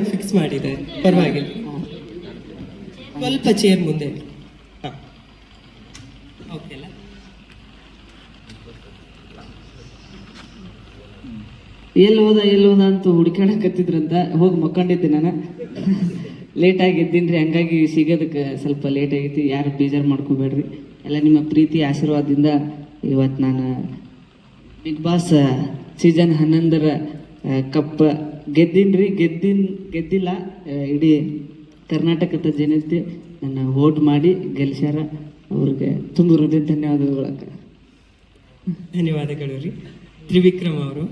Fix ಮಾಡಿದೆ. ಪರವಾಗಿಲ್ಲ. ಸ್ವಲ್ಪ ಚೇರ್ ಮುಂದೆ. ಎಲ್ಲಿ ಹೋದ ಎಲ್ಲಿ ಹೋದ ಅಂತ ಹುಡುಕಾಡಕತ್ತಿದ್ರಂತ ಹೋಗಿ ಮಕ್ಕೊಂಡಿದ್ದೆ ನಾನು. ಲೇಟಾಗಿ ರೀ ಹಂಗಾಗಿ ಸಿಗೋದಕ್ಕೆ ಸ್ವಲ್ಪ ಲೇಟ್ ಆಗೈತಿ. ಯಾರು ಬೇಜಾರು ಮಾಡ್ಕೋಬೇಡ್ರಿ. ಎಲ್ಲ ನಿಮ್ಮ ಪ್ರೀತಿ, ಆಶೀರ್ವಾದದಿಂದ ಇವತ್ತು ನಾನು ಬಿಗ್ ಬಾಸ್ ಸೀಸನ್ ಹನ್ನೊಂದರ ಕಪ್ ಗೆದ್ದೀನ್ರಿ, ಗೆದ್ದಿನ್, ಗೆದ್ದಿಲ್ಲ ಇಡೀ ಕರ್ನಾಟಕದ ಜನತೆ ನನ್ನ ವೋಟ್ ಮಾಡಿ ಗೆಲ್ಸ್ಯಾರ ಅವ್ರಿಗೆ ತುಂಬ ಹೃದಯ ಧನ್ಯವಾದಗಳು ಧನ್ಯವಾದಗಳು ರೀ. ತ್ರಿವಿಕ್ರಮ್ ಅವರು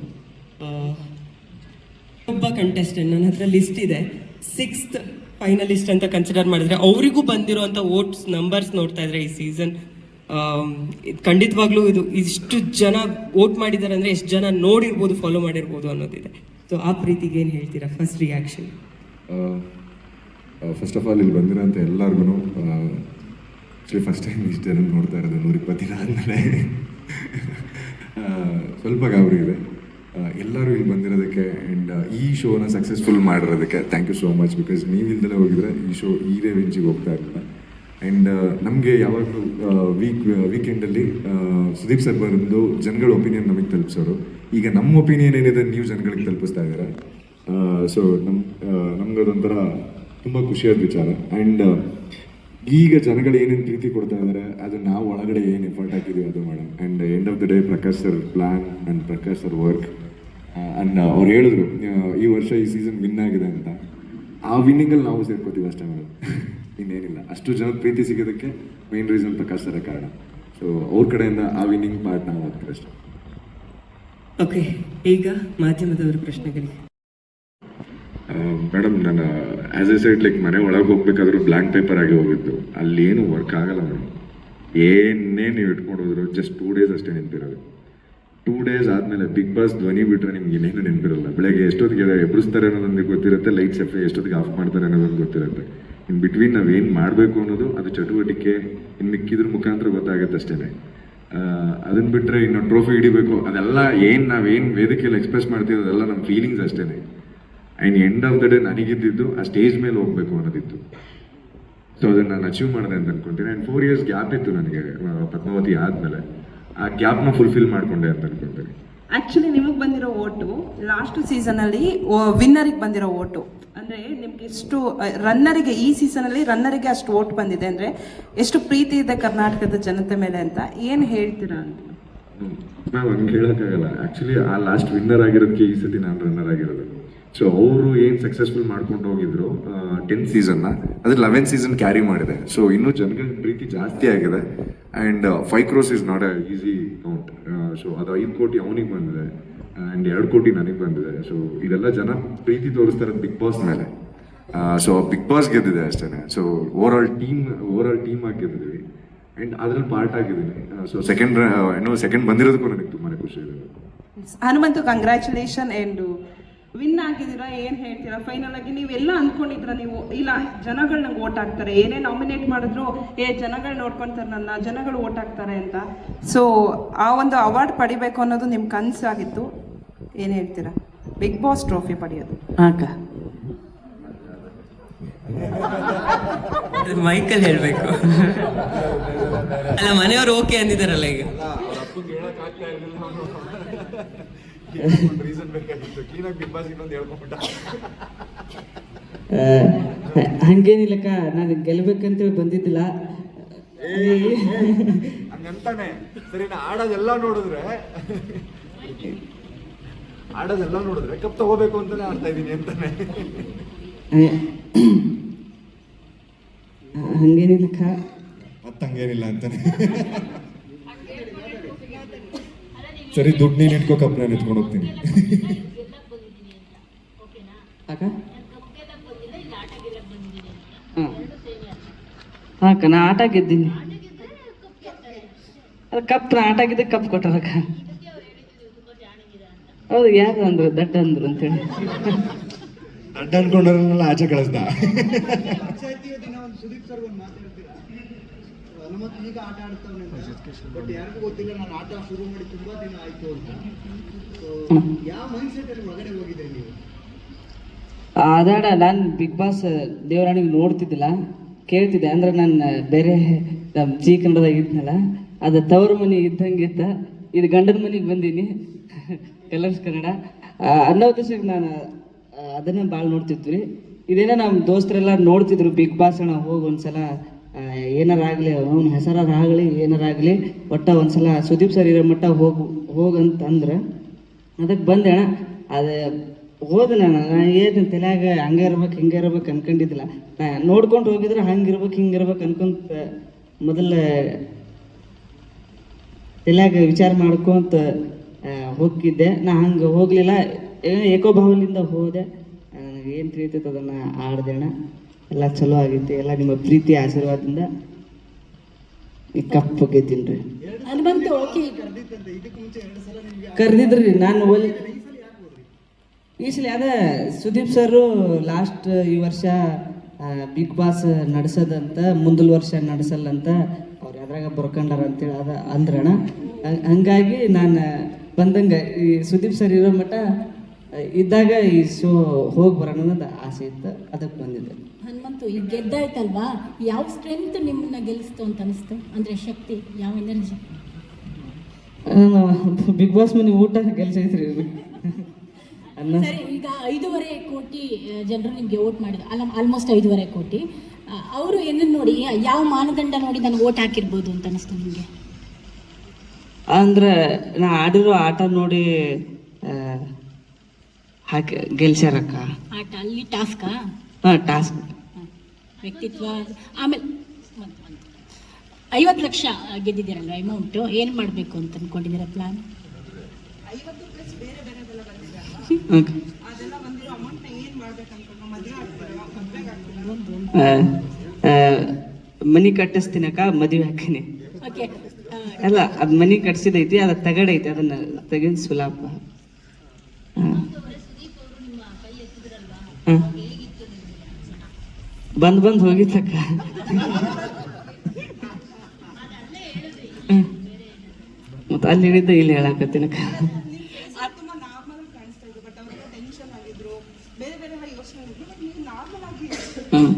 ಒಬ್ಬ ಕಂಟೆಸ್ಟೆಂಟ್ ನನ್ನ ಹತ್ರ ಲಿಸ್ಟ್ ಇದೆ. ಸಿಕ್ಸ್ತ್ ಫೈನಲಿಸ್ಟ್ ಅಂತ ಕನ್ಸಿಡರ್ ಮಾಡಿದ್ರೆ ಅವರಿಗೂ ಬಂದಿರುವಂಥ ವೋಟ್ಸ್ ನಂಬರ್ಸ್ ನೋಡ್ತಾ ಇದ್ರೆ ಈ ಸೀಸನ್ ಖಂಡಿತವಾಗ್ಲೂ ಇದು ಇಷ್ಟು ಜನ ವೋಟ್ ಮಾಡಿದ್ದಾರೆ ಅಂದರೆ ಎಷ್ಟು ಜನ ನೋಡಿರ್ಬೋದು ಫಾಲೋ ಮಾಡಿರ್ಬೋದು ಅನ್ನೋದಿದೆ. ಸೊ ಆ ಪ್ರೀತಿಗೆ ಏನು ಹೇಳ್ತೀರಾ first reaction first of all ಇಲ್ಲಿ ಬಂದಿರೋಂಥ ಎಲ್ಲರಿಗೂ ಆ್ಯಕ್ಚುಲಿ ಫಸ್ಟ್ ಟೈಮ್ ಇಷ್ಟು ಜನ ನೋಡ್ತಾ ಇರೋದು ನೂರ ದಿನ ಆದಮೇಲೆ. ಸ್ವಲ್ಪ ಗಾಬರಿ ಇದೆ. ಎಲ್ಲರೂ ಇಲ್ಲಿ ಬಂದಿರೋದಕ್ಕೆ ಆ್ಯಂಡ್ ಈ ಶೋನ successful ಮಾಡಿರೋದಕ್ಕೆ thank you so much because ನೀವು ಇಲ್ದಲೇ ಹೋಗಿದ್ರೆ ಈ ಶೋ ಈ ರೇಂಜಿಗೆ ಹೋಗ್ತಾ ಇರಲಿಲ್ಲ ಆ್ಯಂಡ್ ನಮಗೆ ಯಾವಾಗಲೂ ವೀಕ್ ವೀಕೆಂಡಲ್ಲಿ ಸುದೀಪ್ ಸರ್ ಬಂದು ಜನಗಳ ಒಪಿನಿಯನ್ ನಮಗೆ ತಲುಪಿಸೋರು. ಈಗ ನಮ್ಮ ಒಪಿನಿಯನ್ ಏನಿದೆ ನೀವು ಜನಗಳಿಗೆ ತಲುಪಿಸ್ತಾ ಇದ್ದೀರಾ? ಸೊ ನಮ್ಮ ಅದೊಂಥರ ತುಂಬ ಖುಷಿಯಾದ ವಿಚಾರ. ಆ್ಯಂಡ್ ಈಗ ಜನಗಳು ಏನೇನು ಪ್ರೀತಿ ಕೊಡ್ತಾ ಇದ್ದಾರೆ ಅದು ನಾವು ಒಳಗಡೆ ಏನು ಎಫರ್ಟ್ ಹಾಕಿದ್ದೀವಿ ಅದು madam and end of the day Prakash sir plan and Prakash sir work and ಅವ್ರು ಹೇಳಿದ್ರು ಈ ವರ್ಷ ಈ ಸೀಸನ್ ವಿನ್ ಆಗಿದೆ ಅಂತ. ಆ ವಿನ್ನಿಂಗಲ್ಲಿ ನಾವು ಸೇರ್ಕೋತೀವಿ ಅಷ್ಟೇ ಮೇಡಮ್ ಇನ್ನೇನಿಲ್ಲ. ಅಷ್ಟು ಜನ ಪ್ರೀತಿ ಸಿಗೋದಕ್ಕೆ ಮೇನ್ ರೀಸನ್ ಪ್ರಕಾಶ್ ಸರ ಕಾರಣ. ಸೊ ಅವ್ರ ಕಡೆಯಿಂದ ಆ ವಿನ್ನಿಂಗ್ ಪಾರ್ಟ್ ನಾವು ಆಗ್ತೀವಿ ಅಷ್ಟೇ. ಓಕೆ, ಈಗ ಮಾಧ್ಯಮದವರ ಪ್ರಶ್ನೆಗಳಿಗೆ. ಮೇಡಮ್ ನಾನು ಆಸ್ ಎ ಸೈಡ್ ಲೈಕ್ ಮನೆ ಒಳಗೆ ಹೋಗ್ಬೇಕಾದ್ರೂ ಬ್ಲ್ಯಾಂಕ್ ಪೇಪರ್ ಆಗಿ ಹೋಗಿದ್ದು. ಅಲ್ಲಿ ಏನು ವರ್ಕ್ ಆಗಲ್ಲ ಮೇಡಮ್. ಏನೇ ನೀವು ಇಟ್ಕೊಂಡು ಹೋದ್ರು ಜಸ್ಟ್ ಟೂ ಡೇಸ್ ಅಷ್ಟೇ ನೆನಪಿರೋದು. ಟೂ ಡೇಸ್ ಆದಮೇಲೆ ಬಿಗ್ ಬಾಸ್ ಧ್ವನಿ ಬಿಟ್ಟರೆ ನಿಮ್ಗೆ ಇನ್ನೇನು ನೆನಪಿರಲ್ಲ. ಬೆಳಗ್ಗೆ ಎಷ್ಟೊತ್ತಿಗೆ ಎಬ್ರಿಸ್ತಾರೆ ಅನ್ನೋದೊಂದು ಗೊತ್ತಿರುತ್ತೆ ಲೈಟ್ಸ್ ಎಫ್ ಎಷ್ಟೊತ್ತಿಗೆ ಆಫ್ ಮಾಡ್ತಾರೆ ಅನ್ನೋದೊಂದು ಗೊತ್ತಿರುತ್ತೆ. ಇನ್ ಬಿಟ್ವೀನ್ ನಾವು ಏನು ಮಾಡಬೇಕು ಅನ್ನೋದು, ಅದು ಚಟುವಟಿಕೆ ಇನ್ನು ಮಿಕ್ಕಿದ್ರ ಮುಖಾಂತರ ಗೊತ್ತಾಗುತ್ತೆ ಅಷ್ಟೇ ಅದನ್ನ ಬಿಟ್ಟರೆ ಇನ್ನು ಟ್ರೋಫಿ ಹಿಡಿಬೇಕು. ಅದೆಲ್ಲ ಏನು ನಾವೇನು ವೇದಿಕೆಯಲ್ಲಿ ಎಕ್ಸ್ಪ್ರೆಸ್ ಮಾಡ್ತೀವಿ ಅದೆಲ್ಲ ನಮ್ಮ ಫೀಲಿಂಗ್ಸ್ ಅಷ್ಟೇ and end of the day ನನಗಿದ್ದಿದ್ದು, ಆ ಸ್ಟೇಜ್ ಮೇಲೆ ಹೋಗ್ಬೇಕು ಅನ್ನೋದಿತ್ತು. ಸೊ ಅದನ್ನ ನಾನು ಅಚೀವ್ ಮಾಡಿದೆ ಅಂತ ಅನ್ಕೊಂತೀನಿ. ಆ್ಯಂಡ್ ಫೋರ್ ಇಯರ್ಸ್ ಗ್ಯಾಪ್ ಇತ್ತು ನನಗೆ ಪದ್ಮಾವತಿ ಆದಮೇಲೆ. ಆ ಗ್ಯಾಪ್ನ ಫುಲ್ಫಿಲ್ ಮಾಡ್ಕೊಂಡೆ ಅಂತ ಅನ್ಕೊಂತೀನಿ. ಆಕ್ಚುಲಿ ನಿಮಗೆ ಬಂದಿರೋ ಓಟು ಲಾಸ್ಟ್ ಸೀಸನಲ್ಲಿ ವಿನ್ನರಿಗೆ ಬಂದಿರೋ ಓಟು. ಅಂದರೆ ನಿಮ್ಗೆ ಎಷ್ಟು ರನ್ನರಿಗೆ ಈ ಸೀಸನಲ್ಲಿ ರನ್ನರಿಗೆ ಅಷ್ಟು ಓಟ್ ಬಂದಿದೆ ಅಂದರೆ ಎಷ್ಟು ಪ್ರೀತಿ ಇದೆ ಕರ್ನಾಟಕದ ಜನತೆ ಮೇಲೆ ಅಂತ ಏನು ಹೇಳ್ತೀರಾ ಅಂತ? ನಾವು ಹಂಗೆ ಹೇಳೋಕ್ಕಾಗಲ್ಲ. ಆ್ಯಕ್ಚುಲಿ ಆ ಲಾಸ್ಟ್ ವಿನ್ನರ್ ಆಗಿರೋದಕ್ಕೆ ಈ ಸತಿ ನಾನು ರನ್ನರ್ ಆಗಿರೋದು. ಸೊ ಅವರು ಏನು ಸಕ್ಸಸ್ಫುಲ್ ಮಾಡ್ಕೊಂಡು ಹೋಗಿದ್ರು ಟೆಂತ್ ಸೀಸನ್ನ ಅದು ಲೆವೆನ್ ಸೀಸನ್ ಕ್ಯಾರಿ ಮಾಡಿದೆ. ಸೊ ಇನ್ನೂ ಜನಗಳ ಪ್ರೀತಿ ಜಾಸ್ತಿ ಆಗಿದೆ. And five crores is not a easy count so ಅದು ಐದು ಕೋಟಿ ಅವನಿಗೆ ಬಂದಿದೆ. ಆ್ಯಂಡ್ ಎರಡು ಕೋಟಿ ನನಗೆ ಬಂದಿದೆ. ಸೊ ಇದೆಲ್ಲ ಜನ ಪ್ರೀತಿ ತೋರಿಸ್ತಾರೆ ಬಿಗ್ ಬಾಸ್ ಮೇಲೆ. ಸೊ ಬಿಗ್ ಬಾಸ್ ಗೆದ್ದಿದೆ ಅಷ್ಟೇ so over all team over all team ಆಗಿ ಗೆದ್ದಿದ್ದೀವಿ. ಆ್ಯಂಡ್ ಅದ್ರಲ್ಲಿ ಪಾರ್ಟ್ ಆಗಿದ್ದೀನಿ. ಸೊ ಸೆಕೆಂಡ್ ಏನೋ ಸೆಕೆಂಡ್ ಬಂದಿರೋದಕ್ಕೂ ನನಗೆ ತುಂಬಾ ಖುಷಿ ಇದೆ. ಹನುಮಂತು ಕಂಗ್ರ್ಯಾಚುಲೇಷನ್ ಆ್ಯಂಡ್ ವಿನ್ ಆಗಿದ್ದೀರಾ ಏನು ಹೇಳ್ತೀರಾ? ಫೈನಲ್ ಆಗಿ ನೀವೆಲ್ಲ ಅಂದ್ಕೊಂಡಿದ್ರ ನೀವು ಇಲ್ಲ ಜನಗಳು ನಂಗೆ ಓಟ್ ಹಾಕ್ತಾರೆ ಏನೇ ನಾಮಿನೇಟ್ ಮಾಡಿದ್ರು ಏ ಜನಗಳು ನೋಡ್ಕೊಂತಾರೆ ನನ್ನ ಜನಗಳು ಓಟ್ ಹಾಕ್ತಾರೆ ಅಂತ. ಸೊ ಆ ಒಂದು ಅವಾರ್ಡ್ ಪಡಿಬೇಕು ಅನ್ನೋದು ನಿಮ್ಮ ಕನಸಾಗಿತ್ತು ಏನು ಹೇಳ್ತೀರಾ? ಬಿಗ್ ಬಾಸ್ ಟ್ರೋಫಿ ಪಡೆಯೋದು. ಅಕ್ಕ ಮೈಕಲ್ ಹೇಳಬೇಕು. ಅಲ್ಲ ಮನೆಯವರು ಓಕೆ ಅಂದಿದ್ದಾರಲ್ಲ ಈಗ? ಆ, ಹಂಗೇನಿಲ್ಲಕ್ಕ ನಾನು ಗೆಲ್ಬೇಕಂತ ಬಂದಿದ್ದಿಲ್ಲ. ಹಂಗಂತಾನೆ. ಸರಿ ನಾ ಆಡೋದೆಲ್ಲ ನೋಡಿದ್ರೆ ಆಡೋದೆಲ್ಲ ನೋಡಿದ್ರೆ ಕಪ್ ತಗೋಬೇಕು ಅಂತಾನೆ ಆಡ್ತಾ ಇದೀನಿ ಅಂತಾನೆ. ಹಂಗೇನಿಲ್ಲಕ್ಕ. ಮತ್ತಂಗೇನಿಲ್ಲ ಅಂತಾನೆ. ಸರಿ ದುಡ್ಡು ನೀನು ಇಟ್ಕೋ ಕಪ್ ನಾನು ಎತ್ಕೊಂಡು ಹೋಗ್ತೀನಿ. ಅಕ್ಕ? ಹಾಂ. ಅಕ್ಕ ನಾ ಆಟ ಗೆದ್ದೀನಿ. ಅದು ಕಪ್ ನಾ ಆಟ ಗೆದ್ದೆ ಕಪ್ ಕೊಟ್ಟಾರಕ್ಕ ಹೌದು ಯಾರು ಅಂದ್ರು ದಡ್ಡ ಅಂದ್ರು ಅಂತೇಳಿ. ಅಡ್ಡ ಅನ್ಕೊಂಡ್ರನ್ನೆಲ್ಲ ಆಚೆ ಕಳಿಸ್ದ. ಹನುಮಂತ ಈಗ ಆಟ ಆಡ್ತಾವನೆ ಬಟ್ ಯಾರಿಗೂ ಗೊತ್ತಿಲ್ಲ ನಾನು ಆಟ ಶುರು ಮಾಡಿ ತುಂಬಾ ದಿನ ಆಯ್ತು ಅಂತ. ಯಾವ ಮೈಂಡ್ ಸೆಟ್ ಅಲ್ಲಿ ಒಳಗಡೆ ಹೋಗಿದೆ ನೀವು? ಅದಾಡ ನಾನು ಬಿಗ್ ಬಾಸ್ ದೇವರಾಣಿಗೆ ನೋಡ್ತಿದ್ದಿಲ್ಲ. ಕೇಳ್ತಿದ್ದೆ ಅಂದ್ರೆ ನಾನು ಬೇರೆ ನಮ್ಮ ಜಿ ಕನ್ನಡದಾಗ ಇದ್ನಲ್ಲ ಅದು ತವ್ರ ಮನೆ ಇದ್ದಂಗಿತ್ತ ಇದು ಗಂಡನ ಮನೆಗೆ ಬಂದೀನಿ. ಕಲರ್ಸ್ ಕನ್ನಡ. ಅನ್ನೋ ದಿವಸಕ್ಕೆ ನಾನು ಅದನ್ನ ಭಾಳ ನೋಡ್ತಿದ್ವಿ. ಇದೇನೋ ನಮ್ಮ ದೋಸ್ತರೆಲ್ಲ ನೋಡ್ತಿದ್ರು ಬಿಗ್ ಬಾಸ್ ಅಣ್ಣ ಹೋಗಿ ಒಂದ್ಸಲ ಏನಾರಾಗಲಿ, ಅವ್ನ ಹೆಸರಾಗಲಿ ಏನಾರಾಗಲಿ, ಒಟ್ಟ ಒಂದ್ಸಲ ಸುದೀಪ್ ಸರ್ ಇರೋ ಮಟ್ಟ ಹೋಗು ಹೋಗಂತ ಅಂದ್ರೆ ಅದಕ್ಕೆ ಬಂದೆ ಅಣ್ಣ. ಅದು ಹೋದೆ ನಾನು ಏನು ತಲೆಯಾಗ ಹಂಗೆ ಇರ್ಬೇಕು, ಹಿಂಗೆ ಇರ್ಬೇಕು ಅನ್ಕೊಂಡಿದ್ದಿಲ್ಲ. ನೋಡ್ಕೊಂಡು ಹೋಗಿದ್ರೆ ಹಂಗೆ ಇರ್ಬೇಕು, ಹಿಂಗೆ ಇರ್ಬೇಕು ಅನ್ಕೊಂತ ಮೊದಲ ತಲೆಯಾಗ ವಿಚಾರ ಮಾಡ್ಕೊಂತ ಹೋಗಿದ್ದೆ ನಾ ಹಂಗೆ ಹೋಗಲಿಲ್ಲ ಏಕೋಭಾವಲಿಂದ ಹೋದೆ. ನನಗೆ ಏನು ತಿಳಿತೈತೆ ಅದನ್ನು ಆಡ್ದೆ ಅಣ್ಣ. ಎಲ್ಲ ಚಲೋ ಆಗೈತಿ ಎಲ್ಲ ನಿಮ್ಮ ಪ್ರೀತಿ ಆಶೀರ್ವಾದದಿಂದ ಈ ಕಪ್ ಗೆದ್ದೀನಿ ರೀ ಹನುಮಂತು ಓಕೆ ಕರೆದಿದ್ರಿ ನಾನು ಒಲ್ ಈ ಸಲ ಅದ ಸುದೀಪ್ ಸರ್ ಲಾಸ್ಟ್ ಈ ವರ್ಷ ಬಿಗ್ ಬಾಸ್ ನಡೆಸೋದಂತ ಮುಂದಿನ ವರ್ಷ ನಡೆಸಲ್ಲಂತ ಅವ್ರು ಯಾವ್ದ್ರಾಗ ಬರ್ಕೊಂಡಾರ ಅಂತೇಳಿ ಅದ ಅಂದ್ರಣ. ಹಂಗ್- ಹಂಗಾಗಿ ನಾನು ಬಂದಂಗೆ ಈ ಸುದೀಪ್ ಸರ್ ಇರೋ ಮಟ್ಟ ಇದ್ದಾಗ ಈ ಶೋ ಹೋಗಿ ಬರೋಣ ಅನ್ನೋದು ಆಸೆ ಇತ್ತು. ಅದಕ್ಕೆ ಬಂದಿದ್ದೆ. ಹನುಮಂತು ಈಗ ಗೆದ್ದಾಯ್ತಲ್ವಾ? ಯಾವ ಸ್ಟ್ರೆಂತ್ ನಿಮ್ಮನ್ನ ಗೆಲ್ಲಿಸ್ತು ಅಂತ ಅನಿಸ್ತು? ಅಂದ್ರೆ ಶಕ್ತಿ ಯಾವ ಎನರ್ಜಿ ಬಿಗ್ ಬಾಸ್ ಮನೆ ಊಟ ಅನ್ನ ಸರಿ ಈಗ ಐದೂವರೆ ಕೋಟಿ ಜನರು ನಿಮಗೆ ಓಟ್ ಮಾಡಿದ್ರು. ಅಲ್ಲ ಆಲ್ಮೋಸ್ಟ್ ಐದೂವರೆ ಕೋಟಿ. ಅವರು ಏನನ್ನ ನೋಡಿ ಯಾವ ಮಾನದಂಡ ನೋಡಿ ನನಗೆ ವೋಟ್ ಹಾಕಿರ್ಬೋದು ಅಂತ ಅನಿಸ್ತು ನಿಮಗೆ? ಅಂದ್ರೆ ನಾ ಆಡಿರೋ ಆಟ ನೋಡಿ ಹಾಕಿ ಗೆಲ್ಸ್ಯಾರಕ್ಕ? ಆಟ ಅಲ್ಲಿ ಟಾಸ್ಕಾ ಹಾಂ ಟಾಸ್ಕ್ ವ್ಯಕ್ತಿತ್ವ ಆಮೇಲೆ ಐವತ್ತು ಲಕ್ಷ ಗೆದ್ದಿದ್ದೀರಲ್ವ ಅಮೌಂಟು ಏನು ಮಾಡಬೇಕು ಅಂತ ಅಂದ್ಕೊಂಡಿದ್ದೀರ ಪ್ಲಾನ್ ಮನಿ ಕಟ್ಟಿಸ್ತೀನಕ್ಕ ಮದುವೆ ಹಾಕಿನಿ. ಓಕೆ ಅಲ್ಲ ಅದು ಮನಿ ಕಟ್ಸಿದೈತಿ ಅದು ತಗಡೈತಿ ಅದನ್ನ ತೆಗೆದು ಸುಲಭ. ಹಾಂ. ಬಂದ್ ಬಂದ್ ಹೋಗಿತ್ತಕ್ಕ. ಮತ್ತೆ ಅಲ್ಲಿ ಹೇಳಿದ್ದ ಇಲ್ಲಿ ಹ್ಮ್.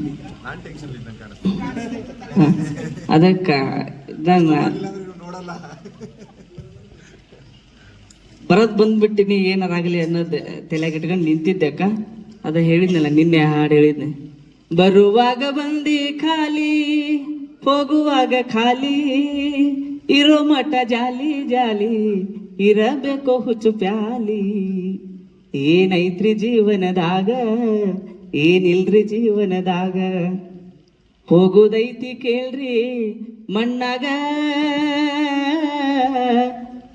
ಅದಕ್ಕ ನಾನು ಬರೋದ್ ಬಂದ್ಬಿಟ್ಟಿನಿ ಏನಾರಾಗ್ಲಿ ಅನ್ನೋದು ತಲೆಗೆ ಇಟ್ಕೊಂಡು ನಿಂತಿದ್ದೆ ಅಕ್ಕ. ಅದ ಹೇಳಿದ್ನಲ್ಲ, ನಿನ್ನೆ ಹಾಡು ಹೇಳಿದ್ನೆ. ಬರುವಾಗ ಬಂದಿ ಖಾಲಿ, ಹೋಗುವಾಗ ಖಾಲಿ, ಇರೋ ಮಠ ಜಾಲಿ ಜಾಲಿ, ಇರಬೇಕು ಹುಚ್ಚು ಪ್ಯಾಲಿ. ಏನೈತ್ರಿ ಜೀವನದಾಗ, ಏನಿಲ್ರಿ ಜೀವನದಾಗ? ಹೋಗುದೈತಿ ಕೇಳ್ರಿ ಮಣ್ಣಾಗ.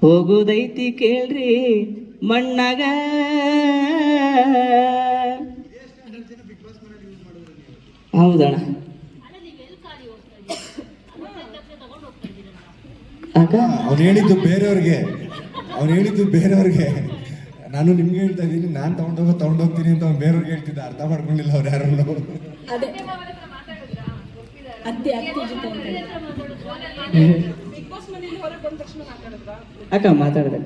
ಹೋಗುದೈತಿ ಕೇಳ್ರಿ ಮಣ್ಣಾಗ. ಹೌದಣ್ಣ. ಅಕ್ಕ ಅವ್ನು ಹೇಳಿದ್ದು ಬೇರೆಯವ್ರಿಗೆ. ಅವ್ನು ಹೇಳಿದ್ದು ಬೇರೆಯವ್ರಿಗೆ. ನಾನು ನಿಮ್ಗೆ ಹೇಳ್ತಾ ಇದ್ದೀನಿ ನಾನು ತಗೊಂಡೋಗ ತಗೊಂಡೋಗ್ತೀನಿ ಅಂತ ಅವ್ನು ಬೇರೆಯವ್ರಿಗೆ ಹೇಳ್ತಿದ್ದ ಅರ್ಥ ಮಾಡ್ಕೊಂಡಿಲ್ಲ ಅವ್ರು ಯಾರು. ಅಕ್ಕ ಮಾತಾಡ್ದೆ?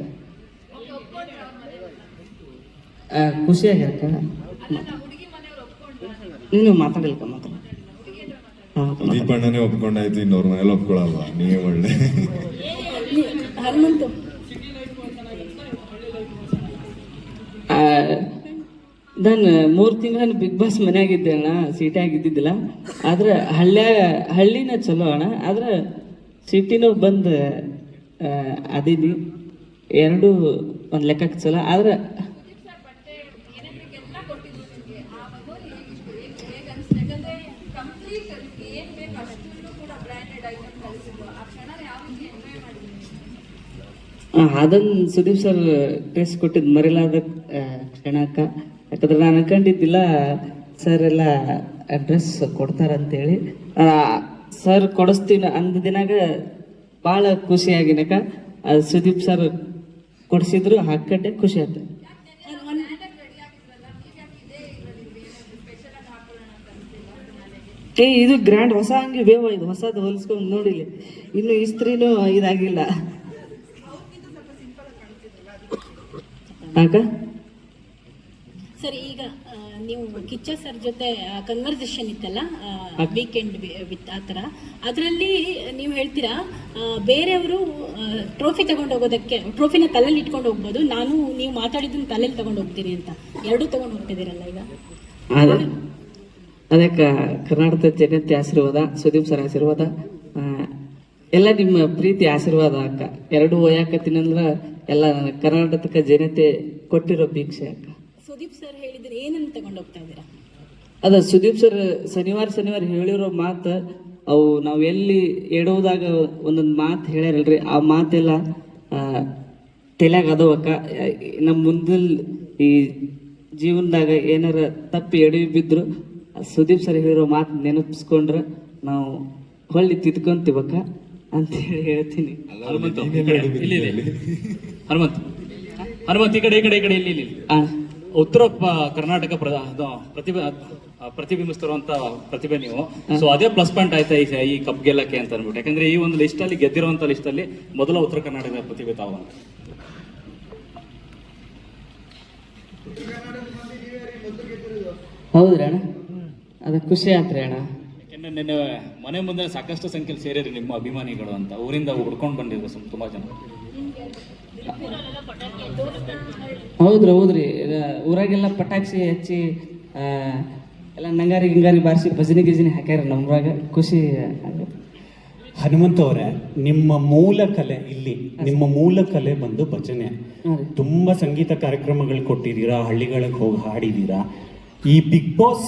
ಖುಷಿಯಾಗಿ ಅಕ್ಕ ನೀನು ಮಾತಾಡಿಲ್ಕ ಮಾತ್ರ ದೀಪಣ್ಣನೇ ಒಪ್ಕೊಂಡಾಯ್ತು ಇನ್ನೊರ್ ಮನೇಲಿ ಒಪ್ಕೊಳಲ್ವಾ ನೀವೇ ಒಳ್ಳೆ. ಹನುಮಂತ. ನಾನು ಮೂರು ತಿಂಗಳು ಬಿಗ್ ಬಾಸ್ ಮನೆಯಾಗಿದ್ದೆ ಅಣ್ಣ ಸಿಟಿಯಾಗ ಇದ್ದಿದ್ದಿಲ್ಲ ಆದ್ರೆ ಹಳ್ಳ್ಯಾಗ ಹಳ್ಳಿನ ಚಲೋ ಅಣ್ಣ ಆದ್ರೆ ಸಿಟಿನೂ ಬಂದು ಅದೀನಿ. ಎರಡು ಒಂದು ಲೆಕ್ಕಕ್ಕೆ ಚಲೋ. ಆದ್ರೆ ಅದನ್ನು ಸುದೀಪ್ ಸರ್ ಡ್ರೆಸ್ ಕೊಟ್ಟಿದ್ದು ಮರೆಯಲಾದ ಕ್ಷಣಕ ಯಾಕಂದ್ರೆ ನಾನು ಅನ್ಕೊಂಡಿದ್ದಿಲ್ಲ ಸರ್ ಎಲ್ಲ ಡ್ರೆಸ್ ಕೊಡ್ತಾರಂತೇಳಿ. ಸರ್ ಕೊಡಿಸ್ತೀನಿ ಅಂದ ದಿನಾಗ ಭಾಳ ಖುಷಿಯಾಗಿನಕ ಸುದೀಪ್ ಸರ್ ಕೊಡಿಸಿದ್ರು ಹಾಕೊಂಡೆ ಖುಷಿ ಆಯ್ತು ಏ, ಇದು ಗ್ರ್ಯಾಂಡ್ ಹೊಸ ಅಂಗಿ ಬೇವ, ಇದು ಹೊಸದು ಹೊಲಿಸ್ಕೊಂಡು ನೋಡಿಲಿ ಇನ್ನು ಇಸ್ತ್ರಿನೂ ಇದಾಗಿಲ್ಲ. ಅಕ್ಕ ಸರಿ ಈಗ ನೀವು ಕಿಚ್ಚ ಸರ್ ಜೊತೆ ಕನ್ವರ್ಸೇಷನ್ ಇತ್ತಲ್ಲ ವೀಕೆಂಡ್ ವಿತ್ ಆ ಥರ. ಅದರಲ್ಲಿ ನೀವು ಹೇಳ್ತೀರಾ ಬೇರೆಯವರು ಟ್ರೋಫಿ ತಗೊಂಡು ಹೋಗೋದಕ್ಕೆ ಟ್ರೋಫಿನ ತಲೆಯಲ್ಲಿ ಇಟ್ಕೊಂಡು ಹೋಗ್ಬೋದು ನಾನು ನೀವು ಮಾತಾಡಿದ್ದನ್ನು ತಲೆಯಲ್ಲಿ ತಗೊಂಡು ಹೋಗ್ತೀನಿ ಅಂತ. ಎರಡೂ ತಗೊಂಡು ಹೋಗ್ತಿದ್ದೀರಲ್ಲ ಈಗ? ಅದೇ. ಅದಕ್ಕೆ ಕರ್ನಾಟಕದ ಜನತೆ ಆಶೀರ್ವಾದ ಸುದೀಪ್ ಸರ್ ಆಶೀರ್ವಾದ ಎಲ್ಲ ನಿಮ್ಮ ಪ್ರೀತಿ ಆಶೀರ್ವಾದ ಅಕ್ಕ. ಎರಡು ಒಯ್ಯಾಕತ್ತೀನಂದ್ರೆ ಎಲ್ಲ ಕರ್ನಾಟಕ ಜನತೆ ಕೊಟ್ಟಿರೋ ಭಿಕ್ಷೆ ಅಕ್ಕ. ಸುದೀಪ್ ಸರ್ ಹೇಳಿದ್ರೆ ಏನನ್ನು ತಗೊಂಡು ಹೋಗ್ತಾ ಇದ್ದೀರಾ? ಅದ ಸುದೀಪ್ ಸರ್ ಶನಿವಾರ ಶನಿವಾರ ಹೇಳಿರೋ ಮಾತು ಅವು ನಾವು ಎಲ್ಲಿ ಎಡೋದಾಗ ಒಂದೊಂದು ಮಾತು ಹೇಳ್ಯಾರಲ್ರಿ ಆ ಮಾತೆಲ್ಲ ತಲೆಯಾಗ ಅದಾವಕ್ಕ ನಮ್ಮ ಮುಂದಲ್ ಈ ಜೀವನದಾಗ ಏನಾರ ತಪ್ಪಿ ಎಡವಿ ಬಿದ್ದರು ಸುದೀಪ್ ಸರ್ ಹೇಳಿರೋ ಮಾತು ನೆನಪಿಸ್ಕೊಂಡ್ರೆ ನಾವು ಹೊಳ್ಳಿ ತಿದ್ಕೊಂತೀವಕ್ಕ. ಅಂತೇಳಿ ಹೇಳ್ತೀನಿ. ಹನುಮಂತ. ಈ ಕಡೆ, ಇಲ್ಲಿ ಇಲ್ಲಿ ಹನುಮಂತ್. ಹನುಮಂತ್ ಈ ಕಡೆ ಈ ಕಡೆ ಈ ಕಡೆ ಇಲ್ಲಿ ಇಲ್ಲಿ ಆ, ಉತ್ತರ ಪ- ಕರ್ನಾಟಕ ಪ್ರ- ಅದು ಪ್ರತಿಭೆ ಆ, ಪ್ರತಿಬಿಂಬಿಸ್ತಿರುವಂತ ಪ್ರತಿಭೆ ನೀವು. ಸೊ ಅದೇ ಪ್ಲಸ್ ಪಾಯಿಂಟ್ ಆಯ್ತಾ ಈ ಈ ಕಪ್ ಗೆಲ್ಲಕ್ಕೆ ಅಂತ ಅನ್ಬಿಟ್ಟು ಯಾಕಂದ್ರೆ ಈ ಒಂದು ಲಿಸ್ಟ್ ಅಲ್ಲಿ ಗೆದ್ದಿರುವಂತ ಲಿಸ್ಟ್ ಅಲ್ಲಿ ಮೊದಲ ಉತ್ತರ ಕರ್ನಾಟಕದ ಪ್ರತಿಭೆ ತಾವು ಅಂತ. ಹೌದ್ರಿ ಅಣ್ಣ? ಅದು ಖುಷಿ ಆತ್ರಿ ಅಣ್ಣ. ನಿನ್ನೆ ಮನೆ ಮುಂದೆ ಸಾಕಷ್ಟು ಸಂಖ್ಯೆಯಲ್ಲಿ ಸೇರಿದ್ರಿ ನಿಮ್ಮ ಅಭಿಮಾನಿಗಳು ಅಂತ. ಊರಿಂದ ಹುಡ್ಕೊಂಡು ಬಂದಿದ್ರು ಸ್ವಲ್ಪ ತುಂಬಾ ಜನ. ಹೌದ್ರಿ ಹೌದ್ರಿ. ಇದ ಊರಾಗೆಲ್ಲ ಪಟಾಕ್ಷಿ ಹಚ್ಚಿ ಎಲ್ಲ ನಂಗಾರಿ ಗಿಂಗಾರಿ ಬಾರಿಸಿ ಭಜನೆ ಗಿಜನೆ ಹಾಕ್ಯಾರ ನಮ್ರಾಗ ಖುಷಿ ಆಗತ್ತೆ ಹನುಮಂತ ಅವರೇ ನಿಮ್ಮ ಮೂಲ ಕಲೆ ಇಲ್ಲಿ ನಿಮ್ಮ ಮೂಲ ಕಲೆ ಬಂದು ಭಜನೆ. ತುಂಬಾ ಸಂಗೀತ ಕಾರ್ಯಕ್ರಮಗಳು ಕೊಟ್ಟಿದ್ದೀರಾ ಹಳ್ಳಿಗಳಿಗೆ ಹೋಗಿ ಹಾಡಿದ್ದೀರಾ ಈ ಬಿಗ್ ಬಾಸ್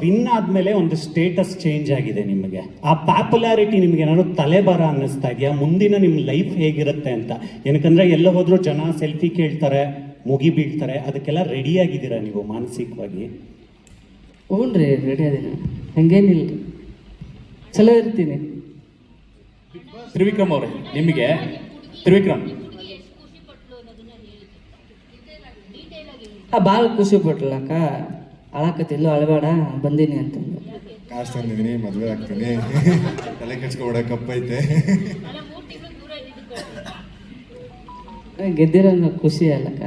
ವಿನ್ ಆದ್ಮೇಲೆ ಒಂದು ಸ್ಟೇಟಸ್ ಚೇಂಜ್ ಆಗಿದೆ ನಿಮಗೆ. ಆ ಪಾಪ್ಯುಲಾರಿಟಿ ನಿಮಗೆ ಏನಾದ್ರು ತಲೆಬಾರ ಅನ್ನಿಸ್ತಾ ಇದೆಯಾ? ಮುಂದಿನ ನಿಮ್ಮ ಲೈಫ್ ಹೇಗಿರುತ್ತೆ ಅಂತ? ಏನಕ್ಕಂದ್ರೆ ಎಲ್ಲ ಹೋದ್ರೂ ಜನ ಸೆಲ್ಫಿ ಕೇಳ್ತಾರೆ ಮುಗಿ ಬೀಳ್ತಾರೆ ಅದಕ್ಕೆಲ್ಲ ರೆಡಿ ಆಗಿದ್ದೀರಾ ನೀವು ಮಾನಸಿಕವಾಗಿ? ಹ್ಞೂ ರೀ ರೆಡಿ ಅದೇನ. ಹಂಗೇನಿಲ್ಲ. ಚಲೋ ಇರ್ತೀನಿ. ತ್ರಿವಿಕ್ರಮ್ ಅವರೇ ನಿಮಗೆ? ತ್ರಿವಿಕ್ರಮ್. ಆ ಭಾಳ ಖುಷಿ ಪಟ್ಲಕ್ಕ ಅಳಾಕತ್ತಿಲ್ಲ ಅಳಬೇಡ ಬಂದೀನಿ ಅಂತಂದು. ಕಾಸ್ ತಂದಿದ್ದೀನಿ ಮದುವೆ ಆಗ್ತೀನಿ. ತಲೆ ಕೆಡ್ಸ್ಕೊಬೇಡ ಕಪ್ಪೈತೆ. ಗೆದ್ದಿರೋ ಖುಷಿ ಅಲ್ಲಕ್ಕ.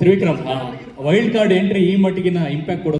ತ್ರಿವಿಕ್ರಮ್ ವೈಲ್ಡ್ ಕಾರ್ಡ್ ಎಂಟ್ರಿ ಈ ಮಟ್ಟಿಗಿನ ಇಂಪ್ಯಾಕ್ಟ್ ಕೊಡೋ